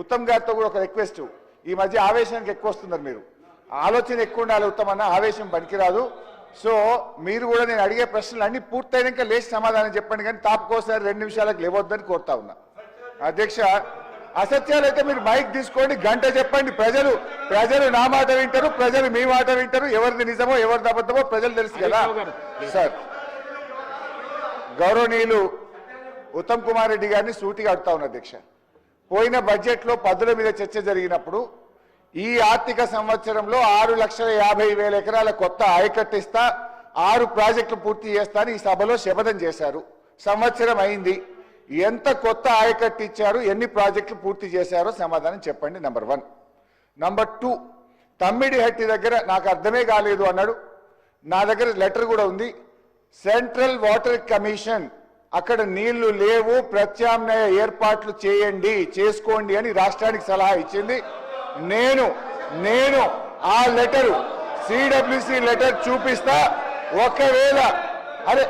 ఉత్తమ్ గారితో కూడా ఒక రిక్వెస్ట్ ఈ మధ్య ఆవేశానికి ఎక్కువ వస్తున్నారు మీరు. ఆలోచన ఎక్కువ ఉండాలి ఉత్తమ్ అన్న ఆవేశం పనికిరాదు. సో మీరు కూడా నేను అడిగే ప్రశ్నలు అన్ని పూర్తయినాక లేచి సమాధానం చెప్పండి కానీ తాపుకోసారి రెండు నిమిషాలకు లేవద్దని కోరుతా ఉన్నా. అధ్యక్ష అసత్యాలు అయితే మీరు మైక్ తీసుకోండి గంట చెప్పండి. ప్రజలు ప్రజలు నా మాట వింటారు ప్రజలు మీ మాట వింటారు. ఎవరిది నిజమో ఎవరిది అబద్ధమో ప్రజలు తెలుసు కదా. సార్ గౌరవనీయులు ఉత్తమ్ కుమార్ రెడ్డి గారిని సూటిగా అడుగుతా ఉన్నా అధ్యక్ష. పోయిన బడ్జెట్లో పద్దుల మీద చర్చ జరిగినప్పుడు ఈ ఆర్థిక సంవత్సరంలో ఆరు లక్షల యాభై వేల ఎకరాల కొత్త ఆయకట్టిస్తా ఆరు ప్రాజెక్టులు పూర్తి చేస్తా అని ఈ సభలో శపథం చేశారు. సంవత్సరం అయింది. ఎంత కొత్త ఆయకట్టు ఇచ్చారు ఎన్ని ప్రాజెక్టులు పూర్తి చేశారో సమాధానం చెప్పండి number one. Number two Tummidihatti దగ్గర నాకు అర్థమే కాలేదు అన్నాడు. నా దగ్గర లెటర్ కూడా ఉంది. సెంట్రల్ వాటర్ కమిషన్ అక్కడ నీళ్ళు లేవు ప్రత్యామ్నాయ ఏర్పాట్లు చేయండి చేసుకోండి అని రాష్ట్రానికి సలహా ఇచ్చింది. నేను నేను ఆ లెటరు సిడబ్ల్యూసి లెటర్ చూపిస్తా. ఒకవేళ అరే